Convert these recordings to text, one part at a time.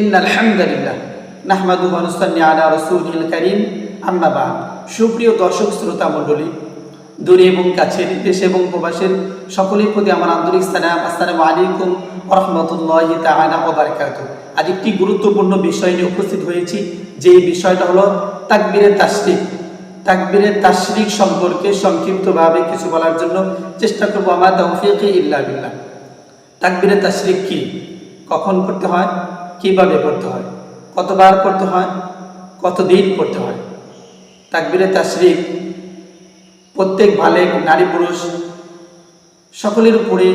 In আলহামদুলিল্লাহ নাহমাদু মানুসান্নি আলা রসুল করিম আম্মাবাদ সুপ্রিয় দর্শক, শ্রোতা, মণ্ডলী, দূরে এবং কাছে, দেশে এবং প্রবাসের সকলের প্রতি আমার আন্তরিক সালাম। আসসালামু আলাইকুম রহমতুল্লাহ তাহানা ওবরকাত আজ একটি গুরুত্বপূর্ণ বিষয় নিয়ে উপস্থিত হয়েছি, যে বিষয়টা হলো তাকবীরের তাসরিক তাকবীরের তাসরিক সম্পর্কে সংক্ষিপ্তভাবে কিছু বলার জন্য চেষ্টা করব, আমার তৌফিক ইল্লা বিল্লাহ। তাকবীরের তাসরিক কি? কখন করতে হয়? কীভাবে পড়তে হয়? কতবার পড়তে হয়? কতদিন পড়তে হয়? তাকবীরে তাশরিক, প্রত্যেক বালেক নারী পুরুষ সকলের উপরে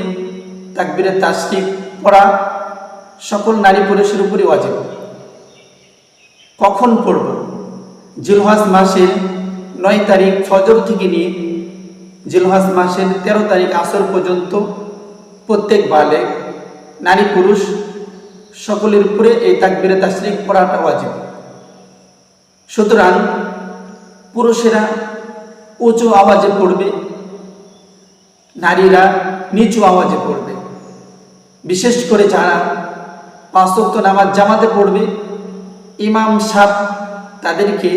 তাকবীরে তাশরিক পড়া সকল নারী পুরুষের উপরে ওয়াজিব। কখন পড়ব? জিলহাজ মাসের নয় তারিখ ফজর থেকে নিয়ে জিলহাজ মাসের তেরো তারিখ আসর পর্যন্ত প্রত্যেক বালেক নারী পুরুষ সকলের উপরে এই তাকবিরে তাশরিক পড়াটা ওয়াজিব। সুতরাং পুরুষেরা উঁচু আওয়াজে পড়বে, নারীরা নিচু আওয়াজে পড়বে। বিশেষ করে যারা পাঁচক্ত নামাজ জামাতে পড়বে, ইমাম সাহ তাদেরকে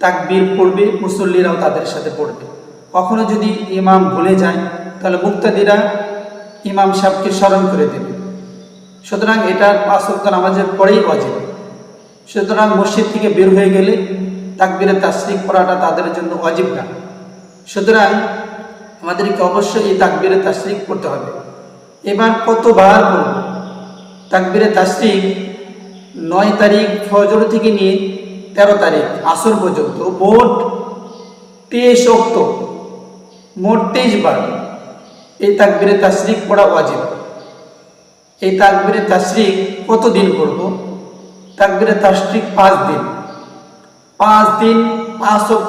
তাকবীর পড়বে, মুসল্লিরাও তাদের সাথে পড়বে। কখনো যদি ইমাম ভুলে যায়, তাহলে মুক্তাদিরা ইমাম সাহেবকে স্মরণ করে দেবে। সুতরাং এটা পাঁচক্ত নামাজের পরেই অজেব সুতরাং মসজিদ থেকে বের হয়ে গেলে তাকবীরে তাশরিক পড়াটা তাদের জন্য অজীব না। সুতরাং আমাদেরকে অবশ্যই এই তাকবীরে তাশরিক পড়তে হবে। এবার কতবার পড়ব? তাকবীরে তাশরিক নয় তারিখ ফজর থেকে নিয়ে তেরো তারিখ আসর পর্যন্ত মোট তেইশ অক্ত মোট তেইশ বার এই তাকবীরে তাশরিক পড়া ওয়াজিব। এই তাকবিরে তাশরিক কতদিন করব? তাকবিরে তাশরিক পাঁচ দিন। পাঁচ দিন পাঁচ অক্ট